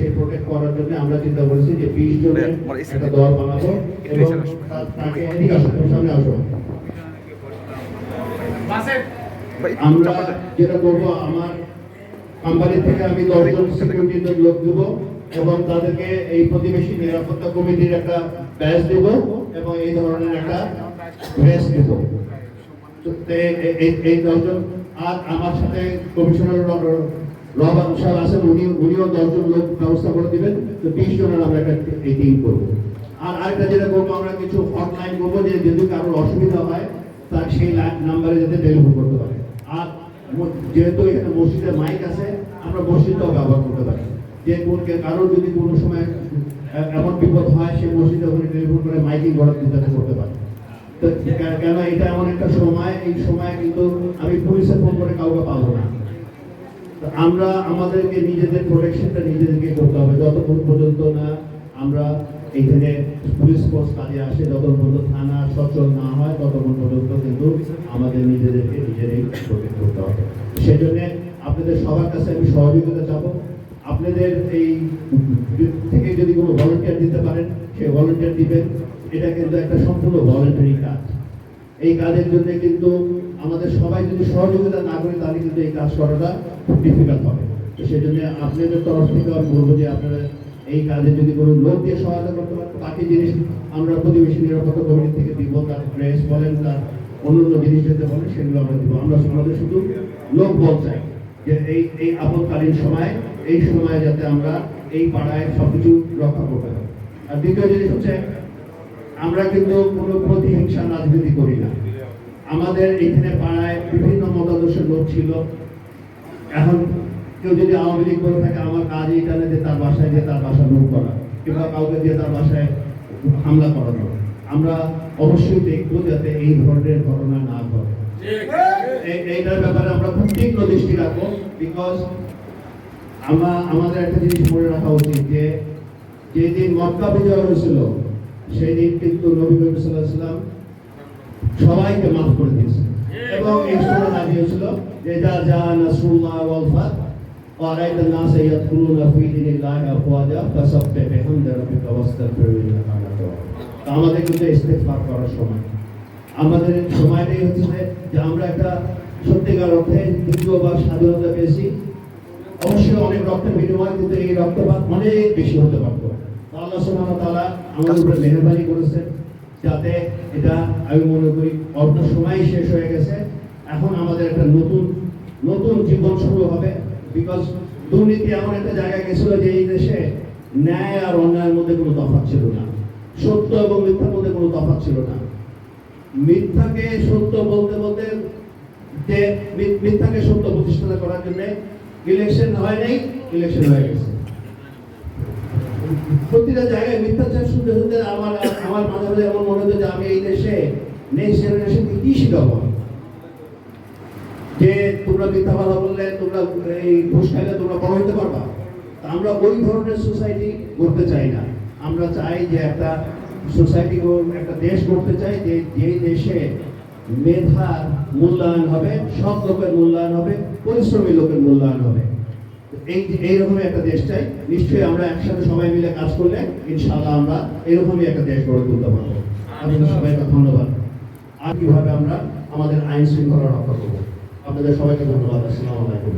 সেই প্রোটেক্ট করার জন্য আমরা চিন্তা করেছি যে বিশ জনের একটা দল বানাবো এবং তাকে এদিকে আসো সামনে আসো। আমরা যেটা করব আমার কোম্পানি থেকে আমি দশজন সিকিউরিটি লোক দেবো এবং তাদেরকে এই প্রতিবেশী নিরাপত্তা কমিটির একটা ব্যাচ দেব এবং এই ধরনের একটা ড্রেস দেব। এই দশজন আর আমার সাথে কমিশনার রহমান সাহেব আছেন, উনি, উনিও দশজন লোক ব্যবস্থা করে দিবেন। তো বিশ জনের আমরা একটা টিম করব। আর আরেকটা যেটা করব, আমরা কিছু হটলাইন করব যে যদি কারোর অসুবিধা হয়, তার সেই নাম্বারে যাতে টেলিফোন করতে পারে। আর যেহেতু এখানে মসজিদে মাইক আছে, আমরা মসজিদটাও ব্যবহার করতে পারি। যে কোন কারোর যদি কোনো সময় এমন বিপদ হয়, সে মসজিদে ওখানে টেলিফোন করে মাইকিং করার চিন্তা করতে পারে। তো কেন এটা এমন একটা সময়? এই সময় কিন্তু আমি পুলিশে ফোন করে কাউকে পাবো না। আমরা আমাদেরকে নিজেদের প্রোটেকশনটা নিজেদেরকে করতে হবে। যতক্ষণ পর্যন্ত না আমরা এখানে পুলিশ ফোর্স কাজে আসে, যতক্ষণ পর্যন্ত থানা সচল না হয়, ততক্ষণ পর্যন্ত কিন্তু আমাদের নিজেদেরকে নিজেরাই প্রোটেক্ট করতে হবে। সেজন্য আপনাদের সবার কাছে আমি সহযোগিতা চাবো। আপনাদের এই থেকে যদি কোনো ভলেন্টিয়ার দিতে পারেন সেই ভলেন্টিয়ার দিবেন। এটা কিন্তু একটা সম্পূর্ণ ভলেন্টারি কাজ। এই কাজের জন্য কিন্তু আমাদের সবাই যদি সহযোগিতা না করি, তাহলে কিন্তু এই কাজ করাটা খুব ডিফিকাল্ট হবে। তো সেই জন্য আপনাদের তরফ থেকে আমি বলব যে আপনারা এই কাজে যদি কোনো লোক দিয়ে সহায়তা করতে পারেন বাকি জিনিস আমরা প্রতিবেশী নিরাপত্তা কমিটি থেকে দিব, তার ড্রেস বলেন, তার অন্যান্য জিনিস যেতে বলেন, সেগুলো আমরা দিব। আমরা আমাদের শুধু লোক বল চাই যে এই এই আপদকালীন সময়, এই সময় যাতে আমরা এই পাড়ায় সবকিছু রক্ষা করতে পারি। আর দ্বিতীয় জিনিস হচ্ছে, আমরা কিন্তু কোনো প্রতিহিংসা না আমাদের এখানে পাড়ায় বিভিন্ন মতাদর্শের লোক ছিল। এখন কেউ যদি আওয়ামী লীগ করে থাকে, আমার কাজ এটা না যে তার বাসায় দিয়ে তার বাসা লোক করা, কিংবা কাউকে দিয়ে তার বাসায় হামলা করানো। আমরা অবশ্যই দেখব যাতে এই ধরনের ঘটনা না ঘটে। এই- এইটার ব্যাপারে আমরা খুব তীক্ষ্ণ দৃষ্টি রাখব বিকজ আমরা, আমাদের একটা জিনিস মনে রাখা উচিত যে, যেদিন মক্কা বিজয় হয়েছিল সেই দিন কিন্তু নবী সাল্লাহ সাল্লাম সবাইকে মাফ করে দিয়েছে এবং এই সুরা নাজিল হয়েছিল যে যা যা নাসরুল্লাহ ওয়াল ফাত وَرَأَيْتَ النَّاسَ يَدْخُلُونَ فِي دِينِ اللَّهِ أَفْوَاجًا فَسَبِّحْ بِحَمْدِ رَبِّكَ وَاسْتَغْفِرْهُ إِنَّهُ كَانَ تَوَّابًا তো আমাদের কিন্তু ইস্তেগফার করার সময় আমাদের সময়টাই হচ্ছে যে- যে আমরা একটা সত্যিকার অর্থে দ্বিতীয়বার স্বাধীনতা পেয়েছি অবশ্যই অনেক রক্তের বিনিময় কিন্তু এই রক্তপাত অনেক বেশি হতে পারত আল্লাহ সুবহানাহু ওয়া তাআলা আমাদের উপরে মেহেরবানি করেছেন যাতে এটা আমি মনে করি অল্প সময় শেষ হয়ে গেছে। এখন আমাদের একটা নতুন নতুন জীবন শুরু হবে বিকজ দুর্নীতি এমন একটা জায়গায় গেছিল যে এই দেশে ন্যায় আর অন্যায়ের মধ্যে কোনো তফাৎ ছিল না। সত্য এবং মিথ্যার মধ্যে কোনো তফাৎ ছিল না। মিথ্যাকে সত্য বলতে বলতে যে মিথ্যাকে সত্য প্রতিষ্ঠা করার জন্য ইলেকশন হয় নাই ইলেকশন হয়ে গেছে। প্রতিটা জায়গায় মিথ্যাচার শুনতে শুনতে আমার আমার মাঝে মাঝে এমন মনে হতো যে আমি এই দেশে নেক্সট জেনারেশনকে কি শিখাবো? যে তোমরা মিথ্যা কথা বললে, তোমরা এই ঘুষ খাইলে তোমরা বড় হইতে পারবা। আমরা ওই ধরনের সোসাইটি করতে চাই না। আমরা চাই যে একটা সোসাইটি একটা দেশ করতে চাই যে যে দেশে মেধার মূল্যায়ন হবে সব লোকের মূল্যায়ন হবে, পরিশ্রমী লোকের মূল্যায়ন হবে। এই এইরকমই একটা দেশ চাই নিশ্চয়ই আমরা একসাথে সবাই মিলে কাজ করলে ইনশাআল্লাহ আমরা এরকমই একটা দেশ গড়ে তুলতে পারব। আপনাদের সবাইকে ধন্যবাদ। আর কীভাবে আমরা আমাদের আইন শৃঙ্খলা রক্ষা করব? আপনাদের সবাইকে ধন্যবাদ। আসসালামু আলাইকুম।